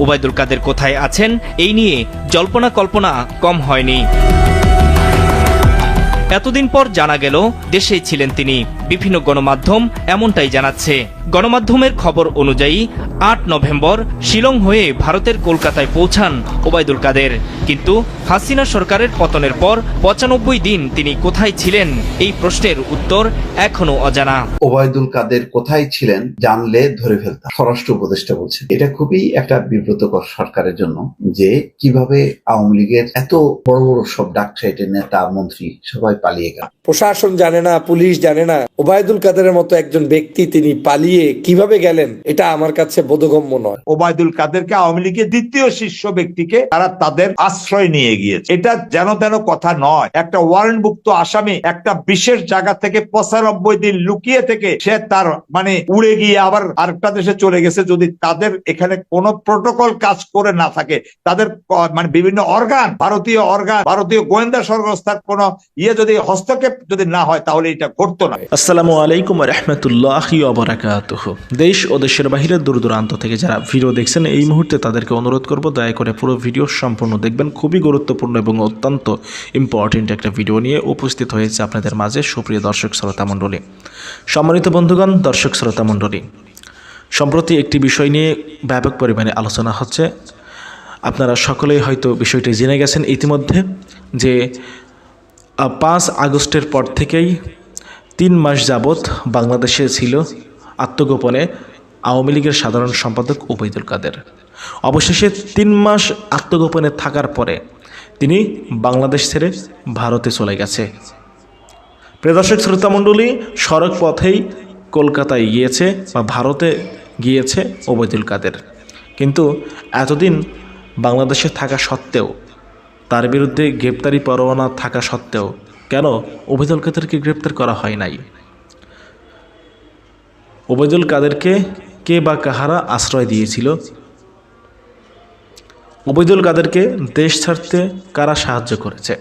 ওবায়দুল কাদের কোথায় আছেন? এই নিয়ে জল্পনা কল্পনা কম হয়নি। এতদিন পর জানা গেল, দেশেই ছিলেন তিনি। বিভিন্ন গণমাধ্যম এমনটাই জানাচ্ছে। গণমাধ্যমের খবর অনুযায়ী আট নভেম্বর শিলং হয়ে ভারতের কলকাতায় পৌঁছান ওবায়দুল কাদের। কিন্তু হাসিনা সরকারের পতনের পর পঁচানব্বই দিন তিনি কোথায় ছিলেন? এই প্রশ্নের উত্তর এখনও অজানা। ওবায়দুল কাদের কোথায় ছিলেন জানলে ধরে ফেলতাম স্বরাষ্ট্র উপদেষ্টা বলছেন। এটা খুবই একটা বিব্রতকর সরকারের জন্য যে কীভাবে আওয়ামী লীগের এত বড় বড় সব ডাকসাইটের নেতা মন্ত্রী সবাই পালিয়ে গেল। প্রশাসন জানে না পুলিশ জানে না ওবায়দুল কাদেরের মতো একজন ব্যক্তি তিনি পালিয়ে কীভাবে গেলেন, এটা আমার কাছে বোধগম্য নয়। ওবায়দুল কাদেরকে আওয়ামী লীগের দ্বিতীয় শীর্ষ ব্যক্তিকে তারা তাদের আশ্রয় নিয়ে গিয়েছে। এটা যেন তেন কথা নয়। একটা ওয়ারেন্টভুক্ত আসামি একটা বিশেষ জায়গা থেকে পঁচানব্বই দিন লুকিয়ে থেকে সে তার মানে উড়ে গিয়ে আবার আরেকটা দেশে চলে গেছে। যদি তাদের এখানে কোনো প্রোটোকল কাজ করে না থাকে, তাদের মানে বিভিন্ন অর্গান, ভারতীয় অর্গান, ভারতীয় গোয়েন্দা সংস্থার কোন ইয়ে যদি হস্তক্ষেপ যদি না হয়, তাহলে এটা ঘটতো না। আসসালামু আলাইকুম রহমতুল্লাহ অবরাকাতুহ দেশ ও দেশের বাহিরে দূর দূরান্ত থেকে যারা ভিডিও দেখছেন, এই মুহূর্তে তাদেরকে অনুরোধ করব, দয়া করে পুরো ভিডিও সম্পূর্ণ দেখবেন। খুবই গুরুত্বপূর্ণ এবং অত্যন্ত ইম্পর্টেন্ট একটা ভিডিও নিয়ে উপস্থিত হয়েছে আপনাদের মাঝে সুপ্রিয় দর্শক শ্রোতা মণ্ডলী। সম্মানিত বন্ধুগণ, দর্শক শ্রোতা মণ্ডলী, সম্প্রতি একটি বিষয় নিয়ে ব্যাপক পরিমাণে আলোচনা হচ্ছে। আপনারা সকলেই হয়তো বিষয়টি জেনে গেছেন ইতিমধ্যে যে পাঁচ আগস্টের পর থেকেই তিন মাস যাবৎ বাংলাদেশে ছিল আত্মগোপনে আওয়ামী লীগের সাধারণ সম্পাদক ওবায়দুল কাদের। অবশেষে তিন মাস আত্মগোপনে থাকার পরে তিনি বাংলাদেশ ছেড়ে ভারতে চলে গেছে। প্রিয়দর্শক শ্রোতামণ্ডলী, সড়ক পথেই কলকাতায় গিয়েছে বা ভারতে গিয়েছে ওবায়দুল কাদের। কিন্তু এতদিন বাংলাদেশে থাকা সত্ত্বেও, তার বিরুদ্ধে গ্রেপ্তারি পরোয়ানা থাকা সত্ত্বেও কেন ওবায়দুল কাদেরকে গ্রেপ্তার করা হয় নাই? ওবায়দুল কাদেরকে কে বা কাহারা আশ্রয় দিয়েছিল? ওবায়দুল কাদেরকে দেশ ছাড়তে কারা সাহায্য করেছে?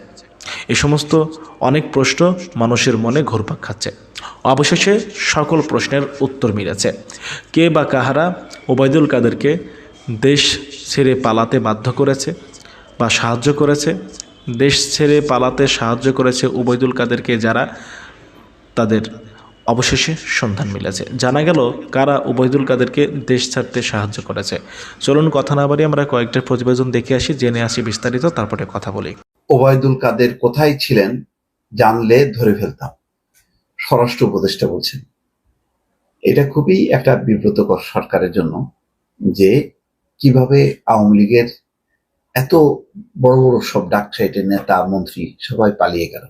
এ সমস্ত অনেক প্রশ্ন মানুষের মনে ঘুরপাক খাচ্ছে। অবশেষে সকল প্রশ্নের উত্তর মিলেছে। কে বা কাহারা ওবায়দুল কাদেরকে দেশ ছেড়ে পালাতে বাধ্য করেছে বা সাহায্য করেছে? দেশ ছেড়ে পালাতে সাহায্য করেছে ওবায়দুল কাদেরকে যারা তাদের অবশেষে সন্ধান মিলেছে। জানা গেল কারা ওবায়দুল কাদেরকে দেশ ছাড়তে সাহায্য করেছে। চলুন কথা না বাড়ি আমরা কয়েকটা প্রতিবেদন দেখে আসি, জেনে আসি বিস্তারিত, তারপরে কথা বলি। ওবায়দুল কাদের কোথায় ছিলেন জানলে ধরে ফেলতাম, স্বরাষ্ট্র উপদেষ্টা বলছেন। এটা খুবই একটা বিব্রতকর সরকারের জন্য যে কীভাবে আওয়ামী লীগের এত বড় বড় সব ডাকসাইটের নেতা, মন্ত্রী, সবাই পালিয়ে গেল।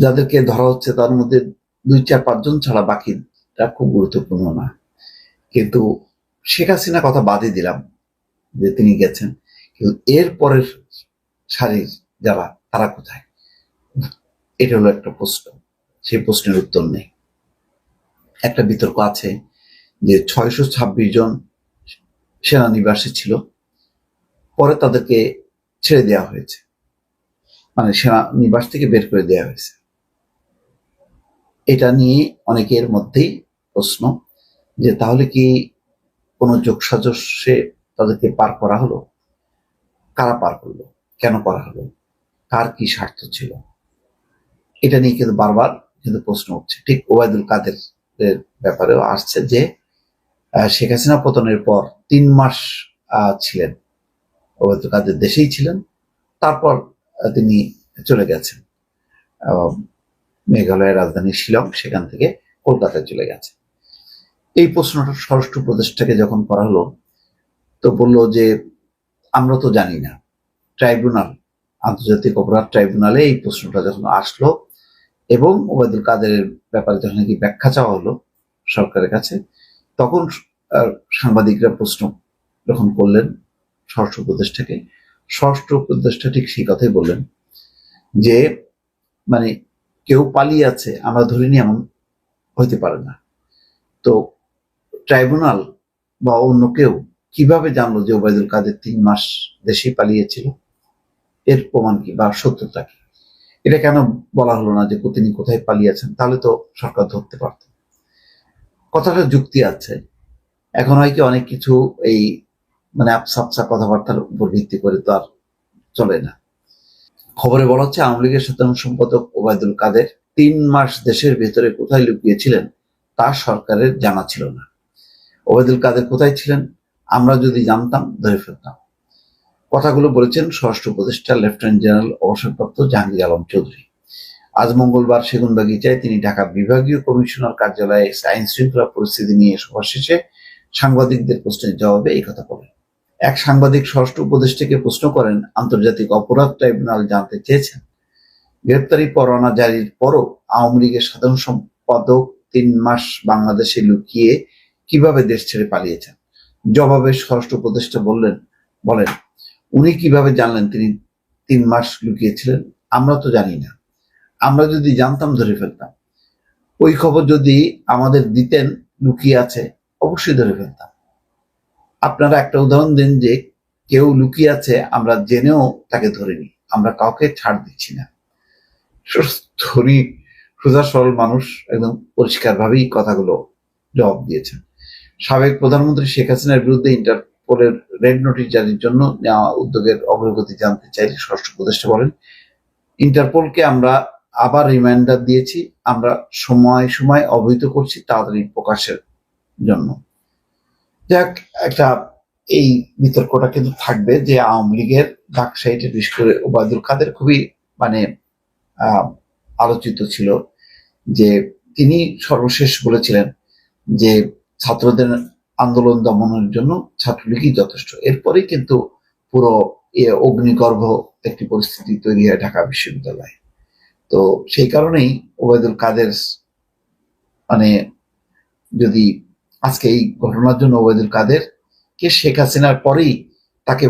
যাদেরকে ধরা হচ্ছে তার মধ্যে দুই চার পাঁচজন ছাড়া বাকিটা খুব গুরুত্বপূর্ণ না। কিন্তু শেখ হাসিনা কথা বাদই দিলাম যে তিনি গেছেন। কিন্তু এর পরের সারির যারা, তারা কোথায়? এটা হলো একটা প্রশ্ন। সেই প্রশ্নের উত্তর নেই। একটা বিতর্ক আছে যে ছয়শো ছাব্বিশ জন সেনানিবাসে ছিল। পরে তাদেরকে ছেড়ে দেওয়া হয়েছে। মানে সেনানিবাস থেকে বের করে দেওয়া হয়েছে। এটা নিয়ে অনেকের মধ্যেই প্রশ্ন যে, তাহলে কি কোনো যোগসাজস্যে তাদেরকে পার করা হলো? কারা পার করল? কেন করা হলো? কার কি স্বার্থ ছিল? এটা নিয়ে কিন্তু বারবার কিন্তু প্রশ্ন উঠছে। ঠিক ওবায়দুল কাদের ব্যাপারেও আসছে যে শেখ হাসিনা পতনের পর তিন মাস ছিলেন। ওবায়দুল কাদের দেশেই ছিলেন। তারপর তিনি চলে গেছেন। মেঘালয়ের রাজধানী শিলং, সেখান থেকে কলকাতায় চলে গেছে এই প্রশ্নটা স্বরাষ্ট্র উপদেষ্টাকে যখন করা হলো, তো বলল যে, আমরা তো জানি না। ট্রাইব্যুনাল, আন্তর্জাতিক অপরাধ ট্রাইব্যুনালে এই প্রশ্নটা যখন আসলো এবং ওবায়দুল কাদেরের ব্যাপারে যখন কি ব্যাখ্যা চাওয়া হলো সরকারের কাছে, তখন সাংবাদিকরা প্রশ্ন যখন করলেন স্বরাষ্ট্র উপদেষ্টাকে, ষষ্ঠ উপদেষ্টা ঠিক সেই কথাই বললেন যে মানে কেউ পালিয়ে আছে, আমরা ধরিনি এমন হইতে পারে না। তো ট্রাইব্যুনাল বা অন্য কেউ কীভাবে জানলো যে ওবায়দুল কাদের তিন মাস দেশেই পালিয়েছিল? এর প্রমাণ কি বা সত্যতা কি? এটা কেন বলা হলো না যে তিনি কোথায় পালিয়েছেন? তাহলে তো সরকার ধরতে পারত। কথাটা যুক্তি আছে। এখন হয় কি অনেক কিছু এই মানে আপসা আপসা কথাবার্তার উপর ভিত্তি করে তো আর চলে না। খবরে বলা হচ্ছে, আওয়ামী লীগের সাধারণ সম্পাদক ওবায়দুল কাদের তিন মাস দেশের ভেতরে কোথায় লুকিয়েছিলেন তা সরকারের জানা ছিল না। ওবায়দুল কাদের কোথায় ছিলেন, আমরা যদি জানতাম, ধরে ফেলতাম। কথাগুলো বলেছেন স্বরাষ্ট্র উপদেষ্টা, লেফটেন্যান্ট জেনারেল, অবসরপ্রাপ্ত জাহাঙ্গীর আলম চৌধুরী। আজ মঙ্গলবার সেগুনবাগিচায় তিনি ঢাকা বিভাগীয় কমিশনার কার্যালয়ে আইন শৃঙ্খলা পরিস্থিতি নিয়ে সভা শেষে সাংবাদিকদের প্রশ্নের জবাবে এই কথা বলেন। এক সাংবাদিক স্বরাষ্ট্র উপদেষ্টাকে প্রশ্ন করেন, আন্তর্জাতিক অপরাধ ট্রাইব্যুনাল জানতে চেয়েছেন। গ্রেপ্তারি পরোয়ানা জারির পরও আওয়ামী লীগের সাধারণ সম্পাদক তিন মাস বাংলাদেশে লুকিয়ে কীভাবে দেশ ছেড়ে পালিয়েছেন? জবাবে স্বরাষ্ট্র উপদেষ্টা বললেন, বলেন, উনি কীভাবে জানলেন তিনি তিন মাস লুকিয়েছিলেন? আমরা তো জানি না। আমরা যদি জানতাম, ধরে ফেলতাম। ওই খবর যদি আমাদের দিতেন, লুকিয়ে আছে, অবশ্যই ধরে ফেলতাম। আপনারা একটা উদাহরণ দিন যে কেউ লুকিয়ে আছে, আমরা জেনেও তাকে ধরিনি। আমরা কাউকে ছাড় দিচ্ছি না। ধনী সোজা সরল মানুষ একদম পরিষ্কারভাবেই কথাগুলো জবাব দিয়েছেন। সাবেক প্রধানমন্ত্রী শেখ হাসিনার বিরুদ্ধে ইন্টারপোলের রেড নোটিশ জারির জন্য নেওয়া উদ্যোগের অগ্রগতি জানতে চাইলে ষষ্ঠ উপদেষ্টা বলেন, ইন্টারপোলকে আমরা আবার রিমাইন্ডার দিয়েছি, আমরা সময় সময় অবহিত করছি তাড়াতাড়ি প্রকাশের জন্য। যাক, একটা এই বিতর্কটা কিন্তু থাকবে যে আওয়ামী লীগের ডাক সাইডে বিশেষ করে ওবায়দুল কাদের খুবই মানে আলোচিত ছিল যে তিনি সর্বশেষ বলেছিলেন যে ছাত্রদের আন্দোলন দমনের জন্য ছাত্রলীগই যথেষ্ট। এরপরেই কিন্তু পুরো অগ্নিগর্ভ একটি পরিস্থিতি তৈরি হয় ঢাকা বিশ্ববিদ্যালয়ে। তো সেই কারণেই ওবায়দুল কাদের মানে যদি আজকে এই ঘটনার জন্য ওবায়দুল কাদের কে শেখ হাসিনার পরেই তাকে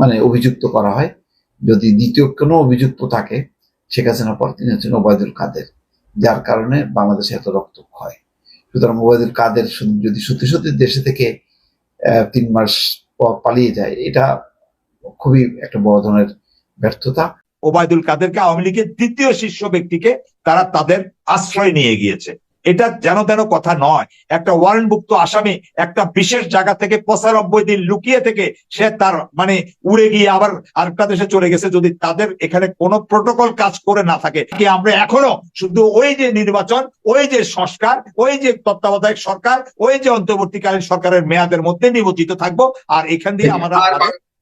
মানে অভিযুক্ত করা হয়। যদি দ্বিতীয় কোনো অভিযুক্ত থাকে, শেখ হাসিনার পর তিনি হচ্ছেন ওবায়দুল কাদের, যার কারণে বাংলাদেশে এত রক্তক্ষয় সুতরাং ওবায়দুল কাদের যদি সত্যি সত্যি দেশে থেকে তিন মাস পালিয়ে যায়, এটা খুবই একটা বড় ধরনের ব্যর্থতা। ওবায়দুল কাদেরকে আওয়ামী লীগের দ্বিতীয় শীর্ষ ব্যক্তিকে তারা তাদের আশ্রয় নিয়ে গিয়েছে। এটা যেন তেন কথা নয়। একটা ওয়ারেন্টভুক্ত আসামি একটা বিশেষ জায়গা থেকে পঁচানব্বই দিন লুকিয়ে থেকে সে তার মানে উড়ে গিয়ে আবার আরেকটা দেশে চলে গেছে যদি তাদের এখানে কোনো প্রোটোকল কাজ করে না থাকে। কি আমরা এখনও শুধু ওই যে নির্বাচন ওই যে সংস্কার ওই যে তত্ত্বাবধায়ক সরকার ওই যে অন্তর্বর্তীকালীন সরকারের মেয়াদের মধ্যে নিমজ্জিত থাকব আর এখান দিয়ে আমরা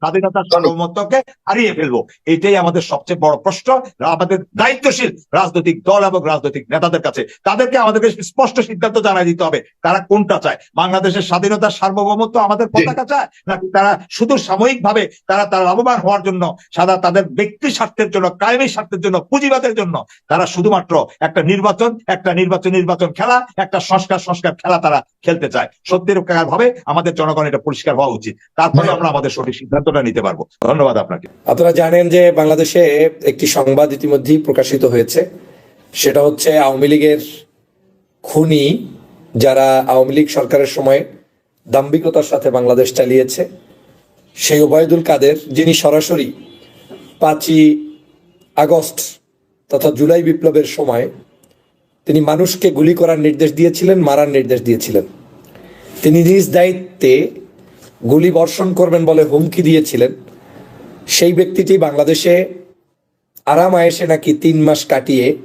স্বাধীনতার সার্বভৌমত্বকে হারিয়ে ফেলব। এটাই আমাদের সবচেয়ে বড় প্রশ্ন আমাদের দায়িত্বশীল রাজনৈতিক দল এবং রাজনৈতিক নেতাদের কাছে। তাদেরকে আমাদেরকে স্পষ্ট সিদ্ধান্ত জানাই দিতে হবে তারা কোনটা চায়। বাংলাদেশের স্বাধীনতার সার্বভৌমত্ব আমাদের পতাকা চায় নাকি তারা শুধু সাময়িক ভাবে তারা তারা লাভবান হওয়ার জন্য সাদা তাদের ব্যক্তি স্বার্থের জন্য কায়েমী স্বার্থের জন্য পুঁজিবাদের জন্য তারা শুধুমাত্র একটা নির্বাচন একটা নির্বাচন নির্বাচন খেলা একটা সংস্কার সংস্কার খেলা তারা খেলতে চায়। সত্যের ভাবে আমাদের জনগণ এটা পরিষ্কার হওয়া উচিত। তারপরে আমরা আমাদের সঠিক সিদ্ধান্তটা নিতে পারব। ধন্যবাদ আপনাকে। আপনারা জানেন যে বাংলাদেশে একটি সংবাদ ইতিমধ্যেই প্রকাশিত হয়েছে। সেটা হচ্ছে আওয়ামী লীগের খুনি যারা আওয়ামী লীগ সরকারের সময় দাম্ভিকতার সাথে বাংলাদেশ চালিয়েছে। সেই ওবায়দুল কাদের, যিনি সরাসরি পাঁচই আগস্ট তথা জুলাই বিপ্লবের সময় তিনি মানুষকে গুলি করার নির্দেশ দিয়েছিলেন, মারার নির্দেশ দিয়েছিলেন। তিনি নিজ দায়িত্বে গুলি বর্ষণ করবেন বলে হুমকি দিয়েছিলেন। সেই ব্যক্তিটি বাংলাদেশে আরাম আয়েসে নাকি তিন মাস কাটিয়ে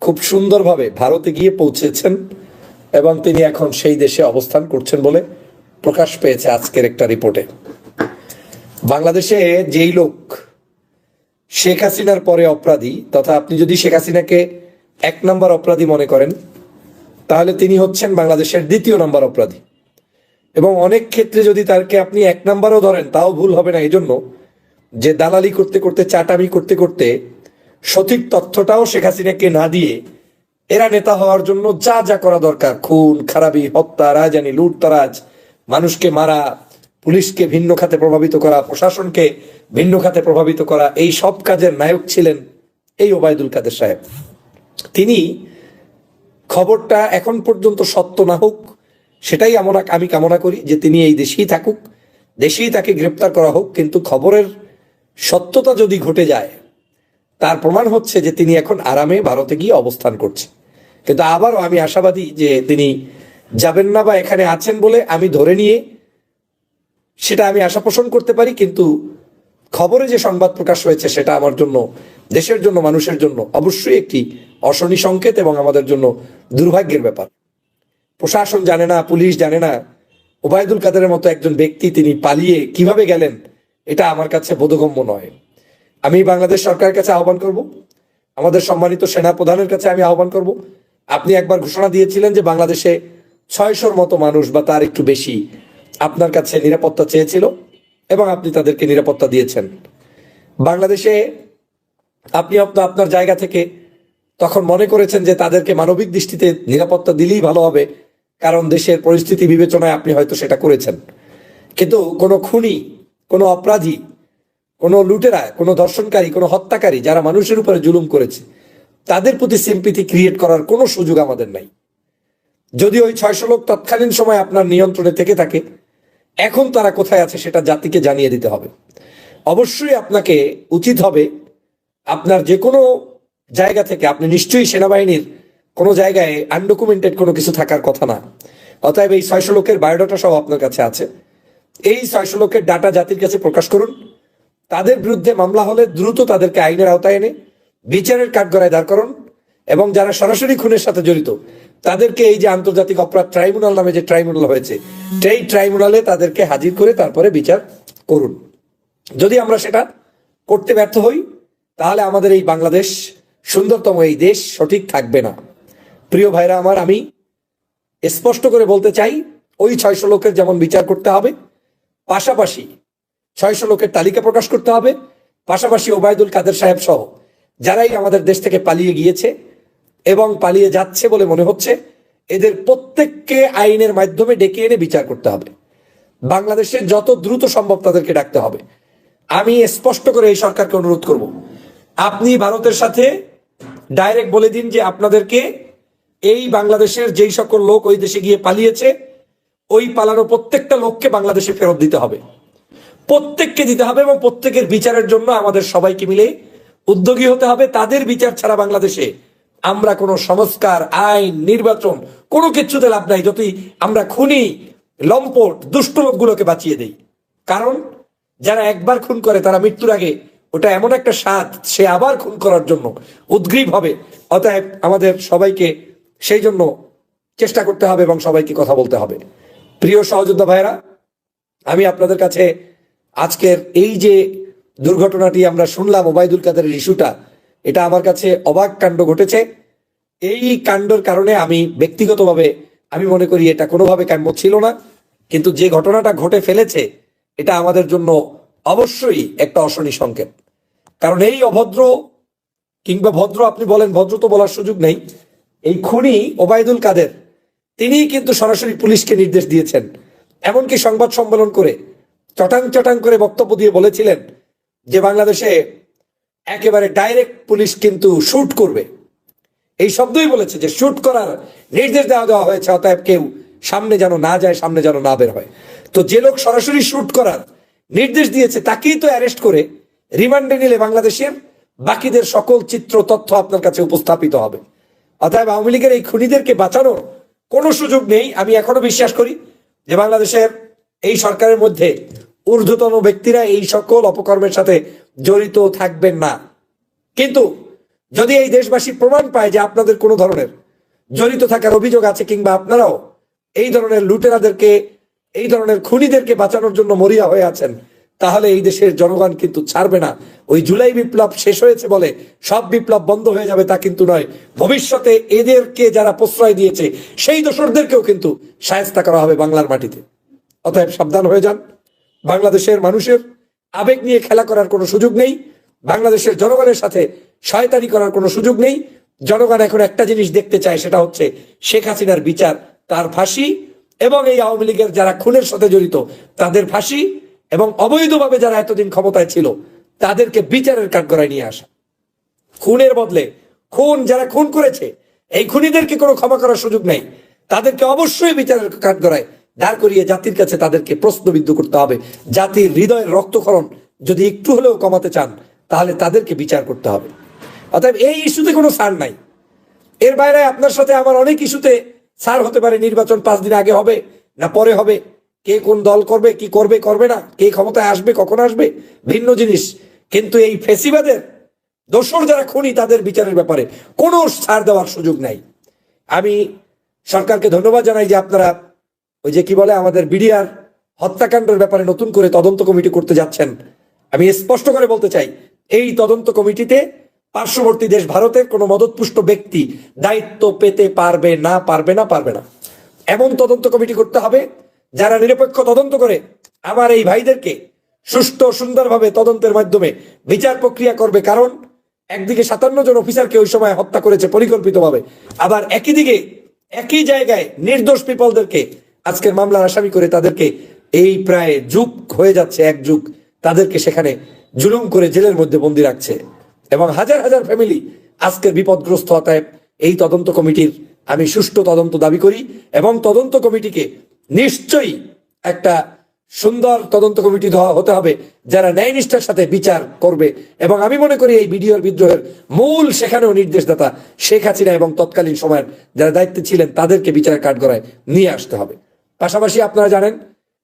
খুব সুন্দরভাবে ভারতে গিয়ে পৌঁছেছেন এবং তিনি এখন সেই দেশে অবস্থান করছেন বলে প্রকাশ পেয়েছে আজকের একটা রিপোর্টে। বাংলাদেশে যেই লোক শেখ হাসিনার পরে অপরাধী, তথা আপনি যদি শেখ হাসিনাকে এক নম্বর অপরাধী মনে করেন, তাহলে তিনি হচ্ছেন বাংলাদেশের দ্বিতীয় নম্বর অপরাধী। এবং অনেক ক্ষেত্রে যদি তাকে আপনি এক নাম্বারও ধরেন, তাও ভুল হবে না এই জন্য যে দালালি করতে করতে, চাটামি করতে করতে সঠিক তথ্যটাও শেখ হাসিনাকে না দিয়ে এরা নেতা হওয়ার জন্য যা যা করা দরকার, খুন, খারাপি, হত্যা রাজানি লুটতারাজ, মানুষকে মারা, পুলিশকে ভিন্ন খাতে প্রভাবিত করা, প্রশাসনকে ভিন্ন খাতে প্রভাবিত করা, এই সব কাজের নায়ক ছিলেন এই ওবায়দুল কাদের সাহেব। তিনি খবরটা এখন পর্যন্ত সত্য না হোক সেটাই আমরা আমি কামনা করি যে তিনি এই দেশেই থাকুক, দেশেই তাকে গ্রেপ্তার করা হোক, কিন্তু খবরের সত্যতা যদি ঘটে যায়, তার প্রমাণ হচ্ছে যে তিনি এখন আরামে ভারতে গিয়ে অবস্থান করছে কিন্তু আবারও আমি আশাবাদী যে তিনি যাবেন না বা এখানে আছেন বলে আমি ধরে নিয়ে সেটা আমি আশা পোষণ করতে পারি, কিন্তু খবরে যে সংবাদ প্রকাশ হয়েছে সেটা আমার জন্য, দেশের জন্য, মানুষের জন্য অবশ্যই একটি অশনি সংকেত এবং আমাদের জন্য দুর্ভাগ্যের ব্যাপার। প্রশাসন জানে না, পুলিশ জানে না। ওবায়দুল কাদেরের মতো একজন ব্যক্তি তিনি পালিয়ে কীভাবে গেলেন, এটা আমার কাছে বোধগম্য নয়। আমি বাংলাদেশ সরকারের কাছে আহ্বান করব। আমাদের সম্মানিত সেনা প্রধানের কাছে আমি আহ্বান করব। আপনি একবার ঘোষণা দিয়েছিলেন যে বাংলাদেশে ছয়শোর মতো মানুষ বা তার একটু বেশি আপনার কাছে নিরাপত্তা চেয়েছিল এবং আপনি তাদেরকে নিরাপত্তা দিয়েছেন। বাংলাদেশে আপনি আপনার জায়গা থেকে তখন মনে করেছেন যে তাদেরকে মানবিক দৃষ্টিতে নিরাপত্তা দিলেই ভালো হবে। কারণ দেশের পরিস্থিতি বিবেচনায় আপনি হয়তো সেটা করেছেন। কিন্তু কোনো খুনি, কোনো অপরাধী, কোনো লুটেরা, কোনো দর্শনকারী কোনো হত্যাকারী যারা মানুষের উপরে জুলুম করেছে, তাদের প্রতি সিম্পিতি ক্রিয়েট করার কোনো সুযোগ আমাদের নাই। যদি ওই ছয়শো লোক তৎকালীন সময় আপনার নিয়ন্ত্রণে থেকে থাকে, এখন তারা কোথায় আছে সেটা জাতিকে জানিয়ে দিতে হবে। অবশ্যই আপনাকে উচিত হবে আপনার যে কোনো জায়গা থেকে, আপনি নিশ্চয়ই সেনাবাহিনীর কোনো জায়গায় আনডকুমেন্টেড কোনো কিছু থাকার কথা না। অতএব এই ছয়শো লোকের বায়োডাটা সব আপনার কাছে আছে। এই ছয়শো লোকের ডাটা জাতির কাছে প্রকাশ করুন। তাদের বিরুদ্ধে মামলা হলে দ্রুত তাদেরকে আইনের আওতায় এনে বিচারের কাঠগড়ায় দাঁড় করুন এবং যারা সরাসরি খুনের সাথে জড়িত, তাদেরকে এই যে আন্তর্জাতিক অপরাধ ট্রাইব্যুনাল নামে যে ট্রাইব্যুনাল হয়েছে, সেই ট্রাইব্যুনালে তাদেরকে হাজির করে তারপরে বিচার করুন। যদি আমরা সেটা করতে ব্যর্থ হই, তাহলে আমাদের এই বাংলাদেশ সুন্দরতম এই দেশ সঠিক থাকবে না। প্রিয় ভাইরা আমার, আমি স্পষ্ট করে বলতে চাই, ওই ছয়শো লোকের যেমন বিচার করতে হবে, পাশাপাশি ছয়শো লোকের তালিকা প্রকাশ করতে হবে, পাশাপাশি ওবায়দুল কাদের সাহেব সহ যারাই আমাদের দেশ থেকে পালিয়ে গিয়েছে এবং পালিয়ে যাচ্ছে বলে মনে হচ্ছে, এদের প্রত্যেককে আইনের মাধ্যমে ডেকে এনে বিচার করতে হবে। বাংলাদেশে যত দ্রুত সম্ভব তাদেরকে ডাকতে হবে। আমি স্পষ্ট করে এই সরকারকে অনুরোধ করব, আপনি ভারতের সাথে ডাইরেক্ট বলে দিন যে আপনাদেরকে এই বাংলাদেশের যেই সকল লোক ওই দেশে গিয়ে পালিয়েছে, ওই পালানো প্রত্যেকটা লোককে বাংলাদেশে ফেরত দিতে হবে। প্রত্যেককে দিতে হবে এবং প্রত্যেকের বিচারের জন্য আমাদের সবাইকে মিলে উদ্যোগী হতে হবে। তাদের বিচার ছাড়া বাংলাদেশে আমরা কোনো সংস্কার, আইন, নির্বাচন কোনো কিছুতে লাভ নাই। যতই আমরা খুনি, লম্পট, দুষ্ট লোকগুলোকে বাঁচিয়ে দেই। কারণ যারা একবার খুন করে তারা মৃত্যুর আগে ওটা এমন একটা স্বাদ, সে আবার খুন করার জন্য উদ্গ্রীব হবে। অতএব আমাদের সবাইকে সেই জন্য চেষ্টা করতে হবে এবং সবাইকে কথা বলতে হবে। প্রিয় সহযোদ্ধা ভাইরা আমি আপনাদের কাছে আজকের এই যে দুর্ঘটনাটি আমরা শুনলাম, ওবায়দুল কাদের ইস্যুটা, এটা আমার কাছে অবাক কাণ্ড ঘটেছে। এই কাণ্ডর কারণে আমি ব্যক্তিগতভাবে আমি মনে করি এটা কোনোভাবে কাম্য ছিল না, কিন্তু যে ঘটনাটা ঘটে ফেলেছে, এটা আমাদের জন্য অবশ্যই একটা অশনি সংকেত। কারণ এই অভদ্র কিংবা ভদ্র, আপনি বলেন, ভদ্র তো বলার সুযোগ নেই এই খুনি ওবায়দুল কাদের তিনি কিন্তু সরাসরি পুলিশকে নির্দেশ দিয়েছেন। এমনকি সংবাদ সম্মেলন করে চটাং চটাং করে বক্তব্য দিয়ে বলেছিলেন যে বাংলাদেশে একেবারে ডাইরেক্ট পুলিশ কিন্তু শুট করবে। এই শব্দই বলেছে যে শুট করার নির্দেশ দেওয়া দেওয়া হয়েছে, অতএব কেউ সামনে যেন না যায়, সামনে যেন না বের হয়। তো যে লোক সরাসরি শুট করার নির্দেশ দিয়েছে, তাকেই তো অ্যারেস্ট করে রিমান্ডে নিলে বাংলাদেশের বাকিদের সকল চিত্র তথ্য আপনার কাছে উপস্থাপিত হবে। অতএব আওয়ামী লীগের এই খুনিদেরকে বাঁচানোর কোনো সুযোগ নেই, আমি এখনও বিশ্বাস করি যে বাংলাদেশের এই সরকারের মধ্যে ঊর্ধ্বতন ব্যক্তিরা এই সকল অপকর্মের সাথে জড়িত থাকবেন না। কিন্তু যদি এই দেশবাসী প্রমাণ পায় যে আপনাদের কোনো ধরনের জড়িত থাকার অভিযোগ আছে কিংবা আপনারাও এই ধরনের লুটেরাদেরকে, এই ধরনের খুনিদেরকে বাঁচানোর জন্য মরিয়া হয়ে আছেন তাহলে এই দেশের জনগণ কিন্তু ছাড়বে না। ওই জুলাই বিপ্লব শেষ হয়েছে বলে সব বিপ্লব বন্ধ হয়ে যাবে তা কিন্তু নয়। ভবিষ্যতে এদেরকে যারা প্রশ্রয় দিয়েছে, সেই দোসরদেরকেও কিন্তু সায়স্তা করা হবে বাংলার মাটিতে। অতএব সাবধান হয়ে যান। বাংলাদেশের মানুষের আবেগ নিয়ে খেলা করার কোনো সুযোগ নেই। বাংলাদেশের জনগণের সাথে শয়তানি করার কোনো সুযোগ নেই। জনগণ এখন একটা জিনিস দেখতে চায়, সেটা হচ্ছে শেখ হাসিনার বিচার। তার ফাঁসি এবং এই আওয়ামী লীগের যারা খুনের সাথে জড়িত, তাদের ফাঁসি এবং অবৈধভাবে যারা এতদিন ক্ষমতায় ছিল, তাদেরকে বিচারের কাঠগড়ায় নিয়ে আসা। খুনের বদলে খুন যারা খুন করেছে, এই খুনিদেরকে কোনো ক্ষমা করার সুযোগ নেই। তাদেরকে অবশ্যই বিচারের কাঠগড়ায় দাঁড় করিয়ে জাতির কাছে তাদেরকে প্রশ্নবিদ্ধ করতে হবে। জাতির হৃদয়ের রক্তক্ষরণ যদি একটু হলেও কমাতে চান, তাহলে তাদেরকে বিচার করতে হবে। অতএব এই ইস্যুতে কোনো সার নাই। এর বাইরে আপনার সাথে আমার অনেক ইস্যুতে সার হতে পারে। নির্বাচন পাঁচ দিন আগে হবে না পরে হবে। কে কোন দল করবে, কি করবে করবে না, কে ক্ষমতায় আসবে, কখন আসবে, ভিন্ন জিনিস। কিন্তু এই ফেসিবাদের দোসর যারা খুনি, তাদের বিচারের ব্যাপারে কোনো ছাড় দেওয়ার সুযোগ নাই। আমি সরকারকে ধন্যবাদ জানাই যে আপনারা ওই যে কি বলে আমাদের বিডিআর হত্যাকাণ্ডের ব্যাপারে নতুন করে তদন্ত কমিটি করতে যাচ্ছেন। আমি স্পষ্ট করে বলতে চাই, এই তদন্ত কমিটিতে পার্শ্ববর্তী দেশ ভারতের কোনো মদতপুষ্ট ব্যক্তি দায়িত্ব পেতে পারবে, না পারবে না পারবে না। এমন তদন্ত কমিটি করতে হবে যারা নিরপেক্ষ তদন্ত করে, আমার এই ভাইদেরকে সুষ্ঠু সুন্দরভাবে তদন্তের মাধ্যমে বিচার প্রক্রিয়া করবে। কারণ একদিকে সাতান্ন জন অফিসারকে ওই সময় হত্যা করেছে পরিকল্পিতভাবে, আবার একই দিকে, একই জায়গায় নির্দোষ পিপলদেরকে আজকের মামলার আসামি করে তাদেরকে এই প্রায় যুগ হয়ে যাচ্ছে, এক যুগ তাদেরকে সেখানে জুলুম করে জেলের মধ্যে বন্দি রাখছে। এবং হাজার হাজার ফ্যামিলি আজকের বিপদগ্রস্ত অতএব এই তদন্ত কমিটির আমি সুষ্ঠু তদন্ত দাবি করি এবং তদন্ত কমিটিকে নিশ্চয়ই একটা সুন্দর তদন্ত কমিটি হতে হবে যারা ন্যায়নিষ্ঠার সাথে বিচার করবে। এবং আমি মনে করি এই বিডিওর বিদ্রোহের মূল সেখানেও নির্দেশদাতা শেখ হাসিনা এবং তৎকালীন সময়ের যারা দায়িত্বে ছিলেন, তাদেরকে বিচারের কাঠগড়ায় নিয়ে আসতে হবে। পাশাপাশি আপনারা জানেন,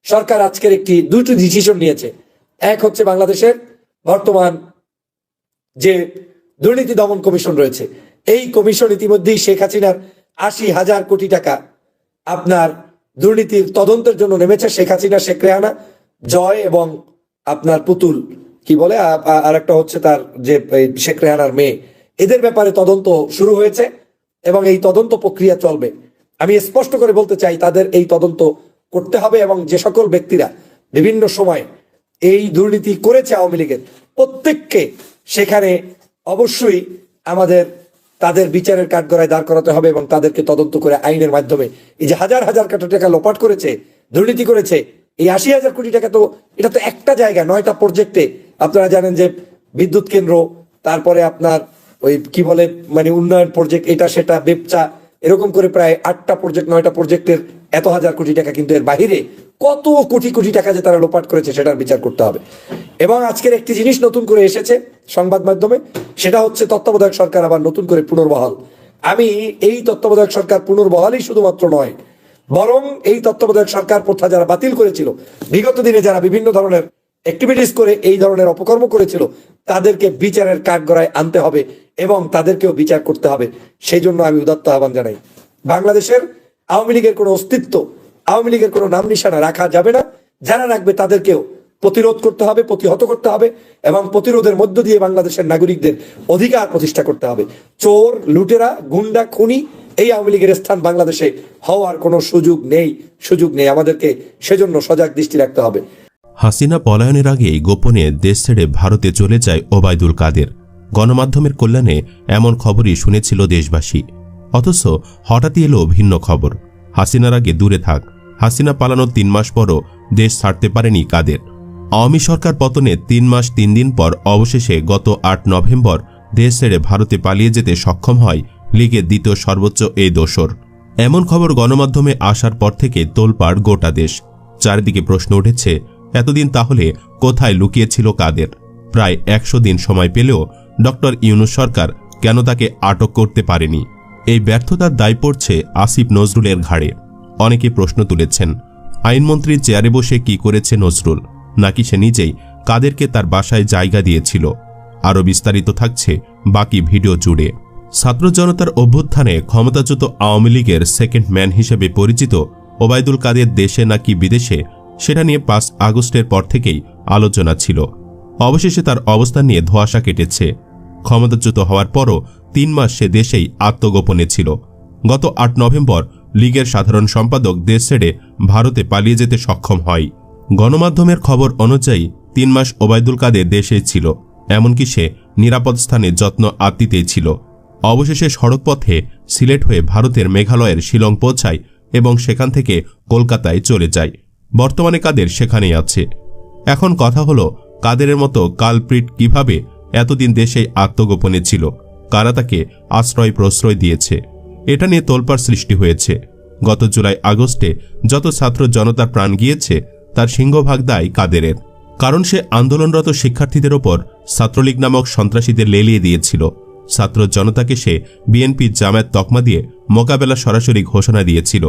সরকার আজকের একটি দুটি ডিসিশন নিয়েছে। এক হচ্ছে বাংলাদেশের বর্তমান যে দুর্নীতি দমন কমিশন রয়েছে। এই কমিশন ইতিমধ্যেই শেখ হাসিনার আশি হাজার কোটি টাকা আপনার দুর্নীতির তদন্তের জন্য নেমেছে শেখ হাসিনা, শেখ রেহানা, জয় এবং আপনার পুতুল। কি বলে? আর একটা হচ্ছে তার যে শেখ রেহানার মেয়ে। এদের ব্যাপারে তদন্ত শুরু হয়েছে এবং এই তদন্ত প্রক্রিয়া চলবে। আমি স্পষ্ট করে বলতে চাই, তাদের এই তদন্ত করতে হবে এবং যে সকল ব্যক্তিরা বিভিন্ন সময় এই দুর্নীতি করেছে আওয়ামী লীগের, প্রত্যেককে সেখানে অবশ্যই আমাদের তাদের বিচারের কাঠগড়ায় দাঁড় করাতে হবে এবং তাদেরকে তদন্ত করে আইনের মাধ্যমে। এই যে হাজার হাজার কোটি টাকা লোপাট করেছে, দুর্নীতি করেছে, এই আশি হাজার কোটি টাকা তো, এটা তো একটা জায়গা, নয়টা প্রজেক্টে আপনারা জানেন যে বিদ্যুৎ কেন্দ্র, তারপরে আপনার ওই কি বলে মানে উন্নয়ন প্রজেক্ট এটা সেটা, বেপচা, এরকম করে প্রায় আটটা প্রজেক্ট নয়টা প্রজেক্টের এত হাজার কোটি টাকা কিন্তু এর বাহিরে কত কোটি কোটি টাকা যে তারা লোপাট করেছে সেটার বিচার করতে হবে। এবং আজকের একটি জিনিস নতুন করে এসেছে সংবাদ মাধ্যমে, সেটা হচ্ছে তত্ত্বাবধায়ক সরকার আবার নতুন করে পুনর্বহাল। আমি এই তত্ত্বাবধায়ক সরকার পুনর্বহালই শুধুমাত্র নয়, বরং এই তত্ত্বাবধায়ক সরকার প্রথা যারা বাতিল করেছিল, বিগত দিনে যারা বিভিন্ন ধরনের অ্যাক্টিভিটিস করে এই ধরনের অপকর্ম করেছিল, তাদেরকে বিচারের কাঠগড়ায় আনতে হবে এবং তাদেরকেও বিচার করতে হবে। সেই জন্য আমি উদাত্ত আহ্বান জানাই, বাংলাদেশের আওয়ামী লীগের কোনো অস্তিত্ব, আওয়ামী লীগের কোনো নাম নিশানা রাখা যাবে না। যারা রাখবে তাদেরকেও প্রতিরোধ করতে হবে, প্রতিহত করতে হবে এবং প্রতিরোধের মধ্য দিয়ে বাংলাদেশের নাগরিকদের অধিকার প্রতিষ্ঠা করতে হবে। চোর, লুটেরা, গুন্ডা, খুনি এই আওয়ামী লীগের স্থান বাংলাদেশে হওয়ার কোনো সুযোগ নেই সুযোগ নেই। আমাদেরকে সেজন্য সজাগ দৃষ্টি রাখতে হবে। হাসিনা পলায়নের আগেই গোপনে দেশ ছেড়ে ভারতে চলে যায় ওবায়দুল কাদের। গণমাধ্যমের কল্যাণে এমন খবরই শুনেছিল দেশবাসী। অথচ হঠাৎই এলো ভিন্ন খবর। হাসিনার আগে দূরে থাক। হাসিনা পালানোর তিন মাস পরও দেশ ছাড়তে পারেনি কাদের। আওয়ামী সরকার পতনে তিন মাস তিন দিন পর অবশেষে গত আট নভেম্বর দেশ ছেড়ে ভারতে পালিয়ে যেতে সক্ষম হয় লীগের দ্বিতীয় সর্বোচ্চ এই দোসর। এমন খবর গণমাধ্যমে আসার পর থেকে তোলপাড় গোটা দেশ। চারিদিকে প্রশ্ন উঠেছে, এতদিন তাহলে কোথায় লুকিয়েছিল কাদের? প্রায় একশো দিন সময় পেলেও ডক্টর ইউনুস সরকার কেন তাকে আটক করতে পারেনি? এই ব্যর্থতার দায় পড়ছে আসিফ নজরুলের ঘাড়ে। অনেকে প্রশ্ন তুলেছেন, আইনমন্ত্রীর চেয়ারে বসে কি করেছে নজরুল? নাকি সে নিজেই কাদেরকে তার বাসায় জায়গা দিয়েছিল। আরও বিস্তারিত থাকছে বাকি ভিডিও জুড়ে। ছাত্র জনতার অভ্যুত্থানে ক্ষমতাচ্যুত আওয়ামী লীগের সেকেন্ড ম্যান হিসেবে পরিচিত ওবায়দুল কাদের দেশে নাকি বিদেশে, সেটা নিয়ে পাঁচ আগস্টের পর থেকেই আলোচনা ছিল। অবশেষে তার অবস্থান নিয়ে ধোঁয়াশা কেটেছে। ক্ষমতাচ্যুত হওয়ার পরও তিন মাস সে দেশেই আত্মগোপনে ছিল। গত আট নভেম্বর লীগের সাধারণ সম্পাদক দেশ ছেড়ে ভারতে পালিয়ে যেতে সক্ষম হয়। গণমাধ্যমের খবর অনুযায়ী তিন মাস ওবায়দুল কাদের দেশেই ছিল, এমনকি সে নিরাপদ স্থানে যত্ন আত্মিতেই ছিল। অবশেষে সড়কপথে সিলেট হয়ে ভারতের মেঘালয়ের শিলং পৌঁছায় এবং সেখান থেকে কলকাতায় চলে যায়। বর্তমানে কাদের সেখানেই আছে। এখন কথা হলো, কাদেরের মতো কালপ্রিট কীভাবে এতদিন দেশেই আত্মগোপনে ছিল? কারা তাকে আশ্রয় প্রশ্রয় দিয়েছে? এটা নিয়ে তোলপাড় সৃষ্টি হয়েছে। গত জুলাই আগস্টে যত ছাত্র জনতার প্রাণ গিয়েছে তার সিংহভাগ দায় কাদেরের, কারণ সে আন্দোলনরত শিক্ষার্থীদের ওপর ছাত্রলীগ নামক সন্ত্রাসীদের লেলিয়ে দিয়েছিল। ছাত্র জনতাকে সে বিএনপি জামায়াত তকমা দিয়ে মোকাবেলা সরাসরি ঘোষণা দিয়েছিল।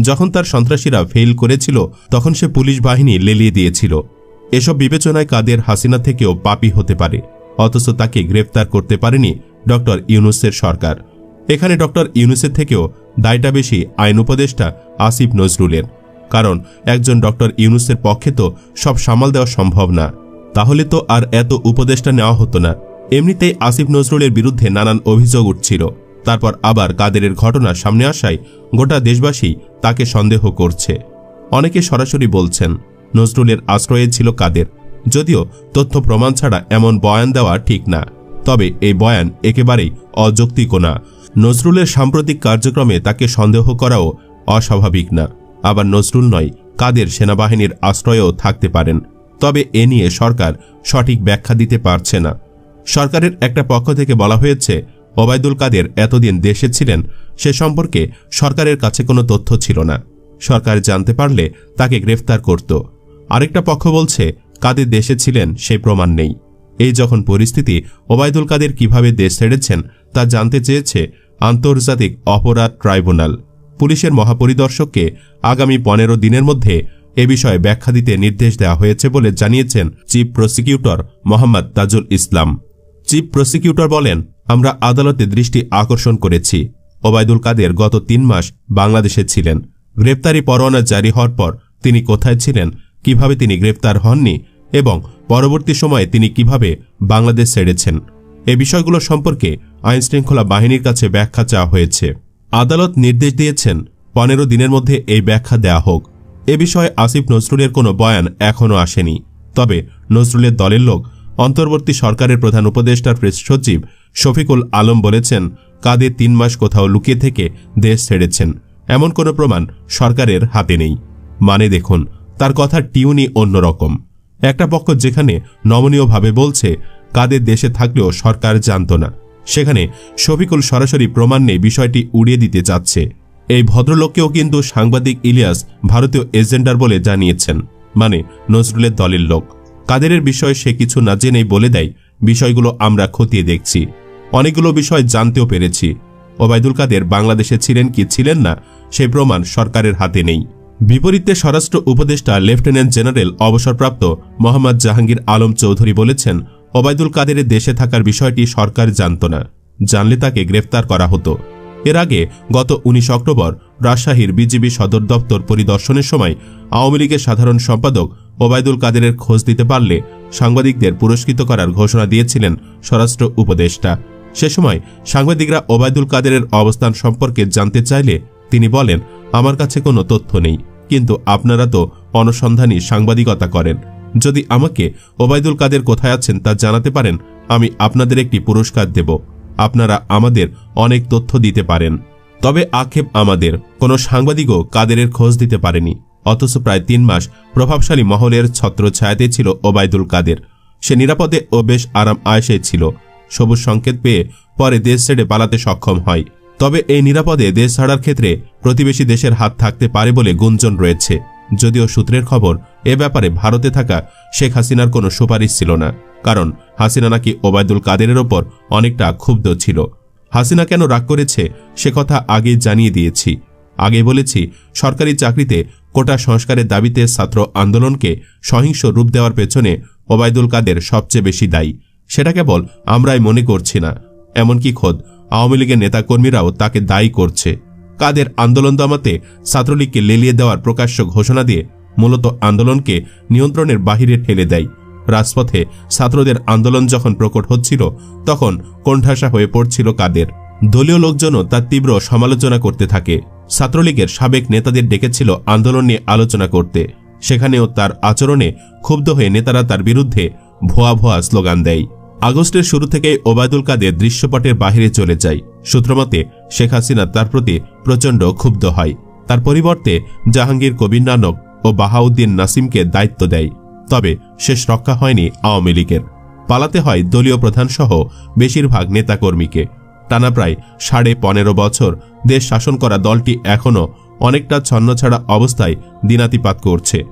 যখন তার সন্ত্রাসীরা ফেল করেছিল, তখন সে পুলিশ বাহিনী লেলিয়ে দিয়েছিল। এসব বিবেচনায় কাদের হাসিনা থেকেও পাপি হতে পারে, অথচ তাকে গ্রেফতার করতে পারেনি ডক্টর ইউনুসের সরকার। এখানে ডক্টর ইউনুসের থেকেও দায়টা বেশি আইন উপদেষ্টা আসিফ নজরুলের। কারণ একজন ডক্টর ইউনুসের পক্ষে তো সব সামাল দেওয়া সম্ভব না। তাহলে তো আর এত উপদেষ্টা নেওয়া হতো না। এমনিতেই আসিফ নজরুলের বিরুদ্ধে নানান অভিযোগ উঠছিল। তারপর আবার কাদেরের ঘটনা সামনে আসায় গোটা দেশবাসী তাকে সন্দেহ করছে। অনেকে সরাসরি বলছেন, নজরুলের আশ্রয়ে ছিল কাদের। যদিও তথ্য প্রমাণ ছাড়া এমন বয়ান দেওয়া ঠিক না। তবে এই বয়ান একেবারেই অযৌক্তিক না। নজরুলের সাম্প্রতিক কার্যক্রমে তাকে সন্দেহ করাও অস্বাভাবিক না। আবার নজরুল নয়, কাদের সেনাবাহিনীর আশ্রয়েও থাকতে পারেন। তবে এ নিয়ে সরকার সঠিক ব্যাখ্যা দিতে পারছে না। সরকারের একটা পক্ষ থেকে বলা হয়েছে, ওবায়দুল কাদের এতদিন দেশে ছিলেন, সে সম্পর্কে সরকারের কাছে কোনো তথ্য ছিল না। সরকার জানতে পারলে তাকে গ্রেফতার করত। আরেকটা পক্ষ বলছে, কাদের দেশে ছিলেন সেই প্রমাণ নেই। এই যখন পরিস্থিতি ওবায়দুল কাদের কীভাবে দেশ ছেড়েছেন, তা জানতে চেয়েছে আন্তর্জাতিক অপরাধ ট্রাইব্যুনাল। পুলিশের মহাপরিদর্শককে আগামী পনেরো দিনের মধ্যে এ বিষয়ে ব্যাখ্যা দিতে নির্দেশ দেওয়া হয়েছে বলে জানিয়েছেন chief prosecutor Mohammad Tajul Islam. Chief prosecutor বলেন, আমরা আদালতে দৃষ্টি আকর্ষণ করেছি। ওবায়দুল কাদের গত তিন মাস বাংলাদেশে ছিলেন। গ্রেপ্তারি পরোয়ানা জারি হওয়ার পর তিনি কোথায় ছিলেন, কীভাবে তিনি গ্রেপ্তার হননি এবং পরবর্তী সময়ে তিনি কীভাবে বাংলাদেশ ছেড়েছেন, এ বিষয়গুলো সম্পর্কে আইনশৃঙ্খলা বাহিনীর কাছে ব্যাখ্যা চাওয়া হয়েছে। আদালত নির্দেশ দিয়েছেন, পনেরো দিনের মধ্যে এই ব্যাখ্যা দেয়া হোক। এ বিষয়ে আসিফ নজরুলের কোনো বয়ান এখনও আসেনি। তবে নজরুলের দলের লোক, অন্তর্বর্তী সরকারের প্রধান উপদেষ্টার প্রেস সচিব শফিকুল আলম বলেছেন কাদের তিন মাস কোথাও লুকিয়ে থেকে দেশ ছেড়েছেন। এমন কোনো প্রমাণ সরকারের হাতে নেই। মানে দেখুন, তার কথা টিউনি অন্যরকম একটা পক্ষ যেখানে নমনীয়ভাবে বলছে কাদের দেশে থাকলেও সরকার জানত না। সেখানে শফিকুল সরাসরি প্রমাণ নেই বিষয়টি উড়িয়ে দিতে চাচ্ছে। এই ভদ্রলোককেও কিন্তু সাংবাদিক ইলিয়াস ভারতীয় এজেন্ডার বলে জানিয়েছেন মানে নজরুলের দলের লোক। কাদেরের বিষয়ে সে কিছু না জেনেই বলে দেয়, বিষয়গুলো আমরা খতিয়ে দেখছি। অনেকগুলো বিষয় জানতেও পেরেছি। ওবায়দুল কাদের বাংলাদেশে ছিলেন কি ছিলেন না সেই প্রমাণ সরকারের হাতে নেই। বিপরীতে স্বরাষ্ট্র উপদেষ্টা লেফটেন্যান্ট জেনারেল অবসরপ্রাপ্ত মোহাম্মদ জাহাঙ্গীর আলম চৌধুরী বলেছেন ওবায়দুল কাদেরের দেশে থাকার বিষয়টি সরকার জানত না। জানলে তাকে গ্রেফতার করা হতো। এর আগে গত উনিশ অক্টোবর রাজশাহীর বিজিবি সদর দপ্তর পরিদর্শনের সময় আওয়ামী লীগের সাধারণ সম্পাদক ওবায়দুল কাদেরের খোঁজ দিতে পারলে সাংবাদিকদের পুরস্কৃত করার ঘোষণা দিয়েছিলেন স্বরাষ্ট্র উপদেষ্টা। সে সময় সাংবাদিকরা ওবায়দুল কাদেরের অবস্থান সম্পর্কে জানতে চাইলে তিনি বলেন, আমার কাছে কোনো তথ্য নেই, কিন্তু আপনারা তো অনসন্ধানী সাংবাদিকতা করেন। যদি আমাকে ওবায়দুল কাদের কোথায় আছেন তা জানাতে পারেন, আমি আপনাদের একটি পুরস্কার দেব। আপনারা আমাদের অনেক তথ্য দিতে পারেন। তবে আক্ষেপ আমাদের, কোনো সাংবাদিকও কাদেরের খোঁজ দিতে পারেনি। অথচ প্রায় তিন মাস প্রভাবশালী মহলের ছত্রছায়াতে ছিল ওবায়দুল কাদের। সে নিরাপদে ও বেশ আরাম আয়সে ছিল। সবুজ সংকেত পেয়ে পরে দেশ ছেড়ে পালাতে সক্ষম হয়। তবে এই নিরাপদে দেশ ছাড়ার ক্ষেত্রে প্রতিবেশী দেশের হাত থাকতে পারে বলে গুঞ্জন রয়েছে। যদিও সূত্রের খবর, এ ব্যাপারে ভারতে থাকা শেখ হাসিনার কোনো সুপারিশ ছিল না, কারণ হাসিনা নাকি ওবায়দুল কাদেরের ওপর অনেকটা ক্ষুব্ধ ছিল। হাসিনা কেন রাগ করেছে, সে কথা আগেই জানিয়ে দিয়েছি। আগে বলেছি, সরকারি চাকরিতে কোটা সংস্কারের দাবিতে ছাত্র আন্দোলনকে সহিংস রূপ দেওয়ার পেছনে ওবায়দুল কাদের সবচেয়ে বেশি দায়ী। সেটা কেবল আমরাই মনে করছি না, এমনকি খোদ আওয়ামী লীগের নেতাকর্মীরাও তাকে দায়ী করছে। কাদের আন্দোলন দমাতে ছাত্রলীগকে লেলিয়ে দেওয়ার প্রকাশ্য ঘোষণা দিয়ে মূলত আন্দোলনকে নিয়ন্ত্রণের বাহিরে ঠেলে দেয়। রাজপথে ছাত্রদের আন্দোলন যখন প্রকট হচ্ছিল, তখন কোণঠাসা হয়ে পড়ছিল কাদের। দলীয় লোকজনও তার তীব্র সমালোচনা করতে থাকে। ছাত্রলীগের সাবেক নেতাদের ডেকেছিল আন্দোলন নিয়ে আলোচনা করতে। সেখানেও তার আচরণে ক্ষুব্ধ হয়ে নেতারা তার বিরুদ্ধে ভুয়া ভুয়া স্লোগান দেয়। আগস্টের শুরু থেকেই ওবায়দুল কাদের দৃশ্যপটের বাহিরে চলে যায়। সূত্রমতে, শেখ হাসিনা তার প্রতি প্রচণ্ড ক্ষুব্ধ হয়। তার পরিবর্তে জাহাঙ্গীর, কবির নানক ও বাহাউদ্দিন নাসিমকে দায়িত্ব দেয়। তবে শেষ রক্ষা হয়নি আওয়ামী লীগের। পালাতে হয় দলীয় প্রধানসহ বেশিরভাগ নেতাকর্মীকে। টানা প্রায় সাড়ে পনেরো বছর দেশ শাসন করা দলটি এখনও অনেকটা ছন্নছাড়া অবস্থায় দিনাতিপাত করছে।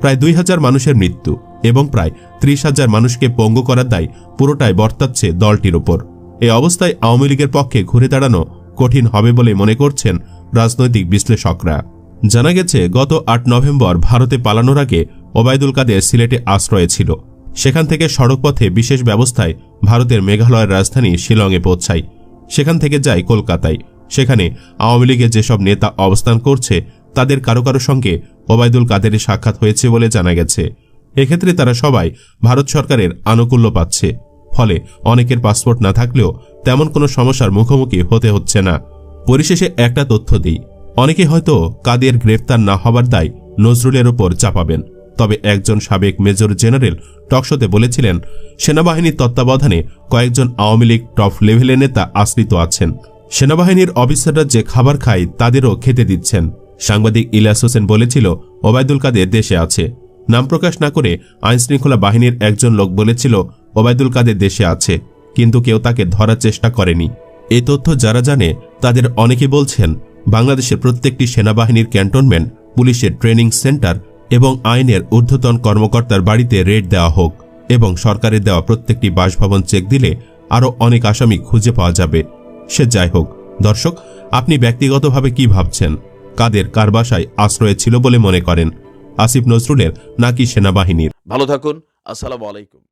প্রায় দুই হাজার মানুষের মৃত্যু। এবং প্রায় ত্রিশ হাজার মানুষকে পঙ্গু করার দায় পুরোটাই বর্তাচ্ছে দলটির ওপর এই অবস্থায় আওয়ামী লীগের পক্ষে ঘুরে দাঁড়ানো কঠিন হবে বলে মনে করছেন রাজনৈতিক বিশ্লেষকরা। জানা গেছে, গত আট নভেম্বর ভারতে পালানোর আগে ওবায়দুল কাদের সিলেটে আশ্রয়ে ছিল। সেখান থেকে সড়কপথে বিশেষ ব্যবস্থায় ভারতের মেঘালয়ের রাজধানী শিলংয়ে পৌঁছায়। সেখান থেকে যায় কলকাতায়। সেখানে আওয়ামী লীগের যেসব নেতা অবস্থান করছে, তাদের কারও কারও সঙ্গে ওবায়দুল কাদেরের সাক্ষাৎ হয়েছে বলে জানা গেছে। এক্ষেত্রে তারা সবাই ভারত সরকারের আনুকূল্য পাচ্ছে। ফলে অনেকের পাসপোর্ট না থাকলেও তেমন কোনো সমস্যার মুখোমুখি হতে হচ্ছে না। পরিশেষে একটা তথ্য দিই। অনেকে হয়তো কাদের গ্রেফতার না হবার দায় নজরুলের ওপর চাপাবেন। তবে একজন সাবেক মেজর জেনারেল টকশোতে বলেছিলেন, সেনাবাহিনীর তত্ত্বাবধানে কয়েকজন আওয়ামী লীগ টপ লেভেলের নেতা আশ্রিত আছেন। সেনাবাহিনীর অফিসাররা যে খাবার খায় তাদেরও খেতে দিচ্ছেন। সাংবাদিক ইলিয়াস হোসেন বলেছিল, ওবায়দুল কাদের দেশে আছে। নাম প্রকাশ না করে আইনশৃঙ্খলা বাহিনীর একজন লোক বলেছিল, ওবায়দুল কাদের দেশে আছে, কিন্তু কেউ তাকে ধরার চেষ্টা করেনি। এই তথ্য যারা জানে, তাদের অনেকে বলছেন, বাংলাদেশের প্রত্যেকটি সেনাবাহিনীর ক্যান্টনমেন্ট, পুলিশের ট্রেনিং সেন্টার এবং আইনের ঊর্ধ্বতন কর্মকর্তার বাড়িতে রেড দেওয়া হোক এবং সরকারের দেওয়া প্রত্যেকটি বাসভবন চেক দিলে আরও অনেক আসামি খুঁজে পাওয়া যাবে। সে যাই হোক, দর্শক, আপনি ব্যক্তিগতভাবে কি ভাবছেন? কাদের কার বাসায় আশ্রয় ছিল বলে মনে করেন? আসিফ নজরুলের নাকি সেনাবাহিনীর। ভালো থাকুন আসসালামু আলাইকুম।